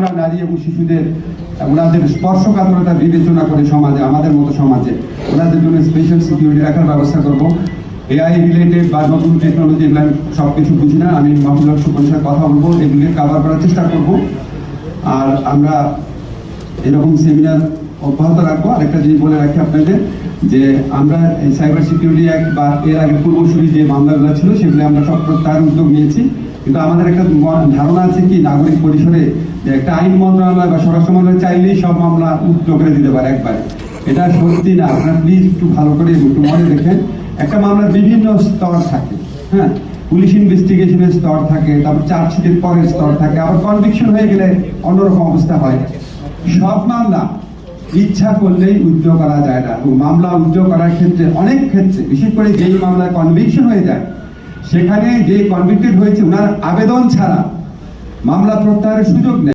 আমরা নারী এবং শিশুদের, ওনাদের স্পর্শকাতরতা বিবেচনা করে সমাজে, আমাদের মতো সমাজে ওনাদের জন্য স্পেশাল সিকিউরিটি রাখার ব্যবস্থা করব। এআই রিলেটেড বা নতুন টেকনোলজি এগুলো সব কিছু বুঝি না, আমি মহিলা সুপরিষদ কথা বলব, এগুলি কাভার করার চেষ্টা করব। আর আমরা এরকম সেমিনার অব্যাহত রাখব। আরেকটা জিনিস বলে রাখি আপনাদের, যে আমরা এই সাইবার সিকিউরিটি অ্যাক্ট বা এর আগে পূর্বসূরি যে মামলাগুলো ছিল, সেগুলো আমরা সব তার উদ্যোগ নিয়েছি। কিন্তু আমাদের একটা ধারণা আছে কি, নাগরিক পরিসরে যে একটা আইন মন্ত্রণালয় বা স্বরাষ্ট্র মন্ত্রণালয় চাইলেই সব মামলা উদ্যোগ করে দিতে পারে একবারে। এটা সত্যি না, আপনারা প্লিজ একটু ভালো করে একটু মনে রেখেন একটা মামলার বিভিন্ন স্তর থাকে হ্যাঁ? পুলিশ ইনভেস্টিগেশনের স্তর থাকে, তারপর চার্জশিটের পরের স্তর থাকে, আবার কনভিকশন হয়ে গেলে অন্যরকম অবস্থা হয়। সব মামলা ইচ্ছা করলেই উদ্যোগ করা যায় না মামলা উদ্যোগ করার ক্ষেত্রে অনেক ক্ষেত্রে, বিশেষ করে যেই মামলায় কনভিকশন হয়ে যায়, সেখানে যে কনভিক্টেড হয়েছে ওনার আবেদন ছাড়া মামলা প্রত্যাহারের সুযোগ নেই।